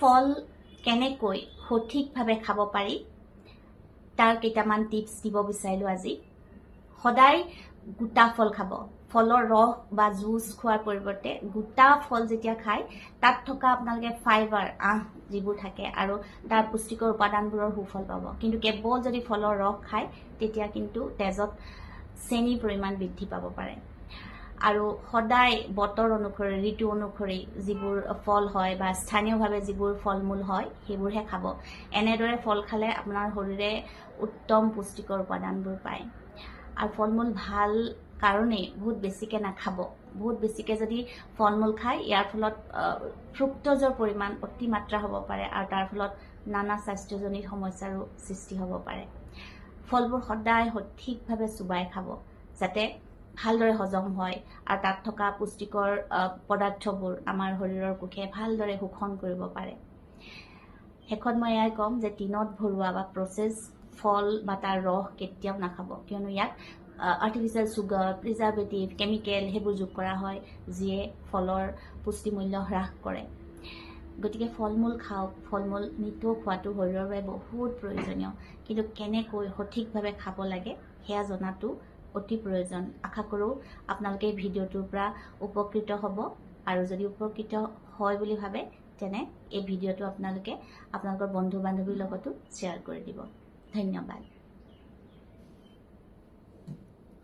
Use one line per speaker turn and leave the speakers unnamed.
ফল কেনেকৈ সঠিকভাৱে খাব পাৰি তাৰ কেইটামান টিপছ দিব বিচাৰিলোঁ আজি। সদায় গোটা ফল খাব। ফলৰ ৰস বা জুচ খোৱাৰ পৰিৱৰ্তে গোটা ফল যেতিয়া খায় তাত থকা আপোনালোকে ফাইবাৰ আঁহ যিবোৰ থাকে আৰু তাৰ পুষ্টিকৰ উপাদানবোৰৰ সুফল পাব। কিন্তু কেৱল যদি ফলৰ ৰস খায় তেতিয়া কিন্তু তেজত চেনিৰ পৰিমাণ বৃদ্ধি পাব পাৰে। আৰু সদায় বতৰ অনুসৰি ঋতু অনুসৰি যিবোৰ ফল হয় বা স্থানীয়ভাৱে যিবোৰ ফল মূল হয় সেইবোৰহে খাব। এনেদৰে ফল খালে আপোনাৰ শৰীৰে উত্তম পুষ্টিকৰ উপাদানবোৰ পায়। আৰু ফল মূল ভাল কাৰণেই বহুত বেছিকৈ নাখাব। বহুত বেছিকৈ যদি ফল মূল খায় ইয়াৰ ফলত ফ্ৰুক্টজৰ পৰিমাণ অতিমাত্ৰা হ'ব পাৰে আৰু তাৰ ফলত নানা স্বাস্থ্যজনিত সমস্যাৰো সৃষ্টি হ'ব পাৰে। ফলবোৰ সদায় সঠিকভাৱে চোবাই খাব যাতে ভালদৰে হজম হয় আৰু তাত থকা পুষ্টিকৰ পদাৰ্থবোৰ আমাৰ শৰীৰৰ কোষে ভালদৰে শোষণ কৰিব পাৰে। শেষত মই এয়াই ক'ম যে টিনত ভৰোৱা বা প্ৰচেছ ফল বা তাৰ ৰস কেতিয়াও নাখাব। কিয়নো ইয়াত আৰ্টিফিচিয়েল চুগাৰ প্ৰিজাৰ্ভেটিভ কেমিকেল সেইবোৰ যোগ কৰা হয় যিয়ে ফলৰ পুষ্টিমূল্য হ্ৰাস কৰে। গতিকে ফল মূল খাওক ফল মূল নিতৌ খোৱাটো শৰীৰৰ বাবে বহুত প্ৰয়োজনীয়। কিন্তু কেনেকৈ সঠিকভাৱে খাব লাগে সেয়া জনাটো অতি প্ৰয়োজন। আশা কৰোঁ আপোনালোকে এই ভিডিঅ'টোৰ পৰা উপকৃত হ'ব। আৰু যদি উপকৃত হয় বুলি ভাবে তেনে এই ভিডিঅ'টো আপোনালোকে আপোনালোকৰ বন্ধু বান্ধৱীৰ লগতো শ্বেয়াৰ কৰি দিব। ধন্যবাদ।